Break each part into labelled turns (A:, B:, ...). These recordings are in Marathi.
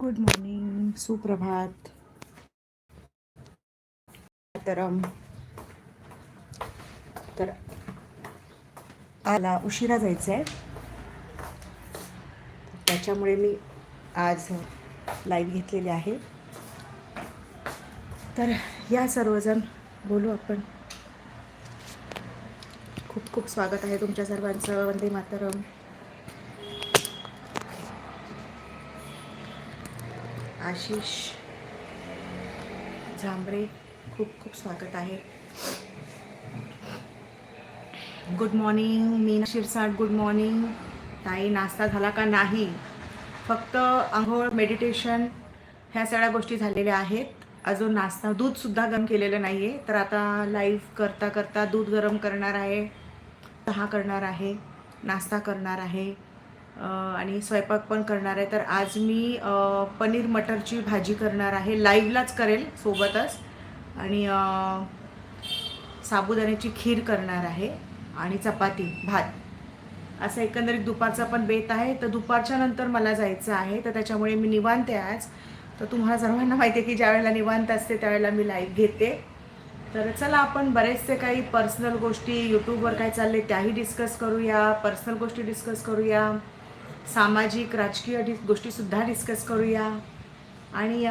A: गुड मॉर्निंग सुप्रभात तर तर आला उशिरा जायचं आहे त्याच्यामुळे मी आज लाईव्ह घेतलेली आहे. तर या सर्वजण बोलू आपण. खूप खूप स्वागत आहे तुमच्या सर्वांचं. वंदे मातरम. आशिष झांबरे खूप खूप स्वागत आहे. Good morning Meena Shirsat good morning ताई नाश्ता झाला का नाही? फक्त आंघोळ मेडिटेशन ह्या सगळ्या गोष्टी झालेल्या आहेत. अजून नाश्ता दूधसुद्धा गरम केलेलं नाही आहे तर आता लाईव्ह करता करता दूध गरम करणार आहे चहा करणार आहे नाश्ता करणार आहे. आणि स्वयंपाक पण करणार आहे. तर आज मी पनीर मटरची भाजी करणार आहे. लाईव्हलाच करेल सोबतच. आणि साबुदाण्याची खीर करणार आहे. आणि चपाती भात. असं एकंदरीत दुपारचा पण बेत आहे. तर दुपारच्या नंतर मला जायचं आहे. तर त्याच्यामुळे मी निवांत आहे आज. तर तुम्हाला सर्वांना माहिती आहे की ज्यावेळेला निवांत असते त्यावेळेला मी लाईव्ह घेते. तर चला आपण बरेचसे काही पर्सनल गोष्टी यूट्यूबवर काय चालले त्याही डिस्कस करूया. पर्सनल गोष्टी डिस्कस करूया. सामाजिक राजकीय डि गोष्टीसुद्धा डिस्कस करूया. आणि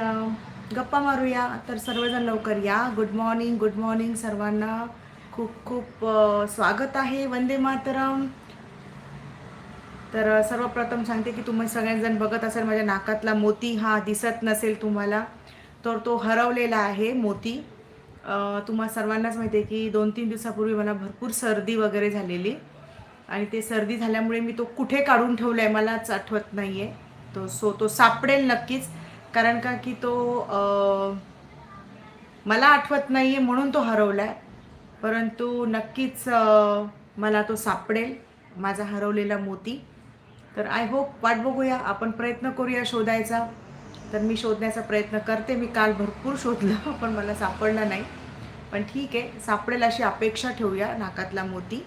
A: गप्पा मारूया. तर सर्वजण लवकर या. गुड मॉर्निंग गुड मॉर्निंग सर्वांना. खूप खूप स्वागत आहे. वंदे मातरम. तर सर्वप्रथम सांगते की तुम्ही सगळेजण बघत असाल माझ्या नाकातला मोती हा दिसत नसेल तुम्हाला तर तो हरवलेला आहे मोती. तुम्हाला तुम्हा सर्वांनाच माहिती आहे की दोन तीन दिवसापूर्वी मला भरपूर सर्दी वगैरे झालेली. आणि ते सर्दी झाल्यामुळे मी तो कुठे काढून ठेवला आहे मलाच आठवत नाही आहे तो सो तो सापडेल नक्कीच. कारण का की तो मला आठवत नाही आहे म्हणून तो हरवला आहे परंतु नक्कीच मला तो सापडेल माझा हरवलेला मोती. तर आय होप वाट बघूया. आपण प्रयत्न करूया शोधायचा. तर मी शोधण्याचा प्रयत्न करते. मी काल भरपूर शोधलं पण मला सापडला नाही. पण ठीक आहे. सापडेल अशी अपेक्षा ठेवूया नाकातला मोती.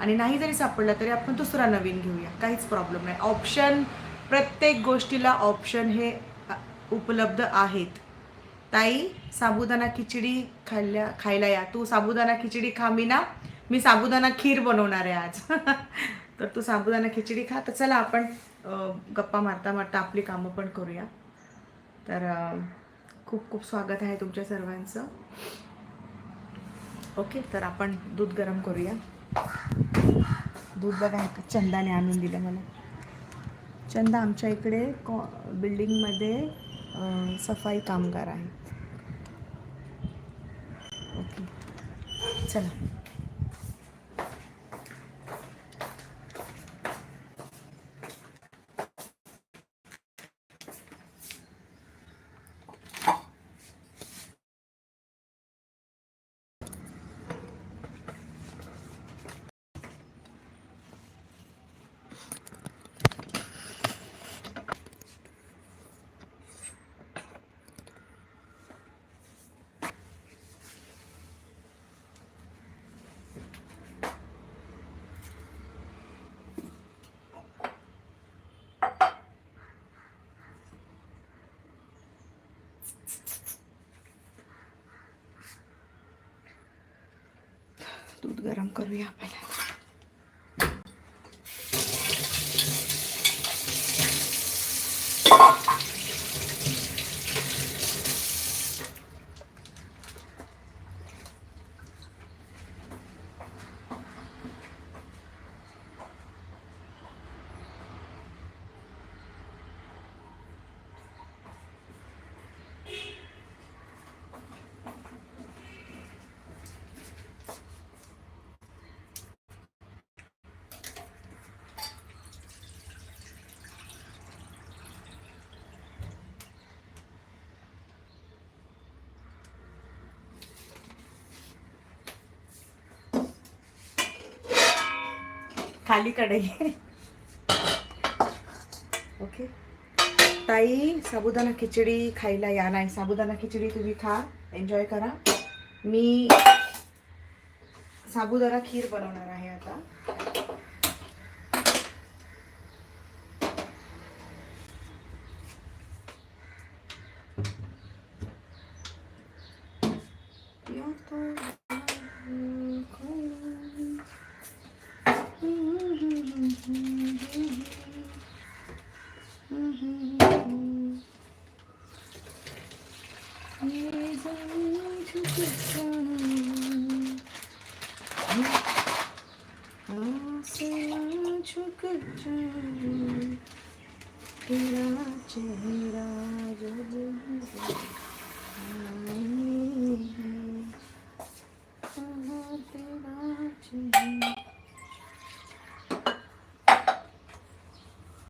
A: आणि नाही जरी सापडला तरी आपण दुसरा नवीन घेऊया. काहीच प्रॉब्लेम नाही. ऑप्शन प्रत्येक गोष्टीला ऑप्शन हे उपलब्ध आहेत. ताई साबुदाणा खिचडी खाल्ल्या खायला या. तू साबुदाणा खिचडी खा मी ना मी साबुदाणा खीर बनवणार आहे आज. तर तू साबुदाणा खिचडी खा. तर चला आपण गप्पा मारता मारता आपली कामं पण करूया. तर खूप खूप स्वागत आहे तुमच्या सर्वांचं. ओके तर आपण दूध गरम करूया. दूध बघा चंदाने आणून दिलं मला. चंदा आमच्या इकडे कॉ बिल्डिंगमध्ये सफाई कामगार आहे. ओके. चला. दूध गरम करूया आपण खाली कढई. ओके ताई साबुदाणा खिचडी खायला या नाही. साबुदाणा खिचडी तुम्ही खा. एन्जॉय करा. मी साबुदाणा खीर बनवणार आहे आता. Yeah, 죽을 줄 빌어줘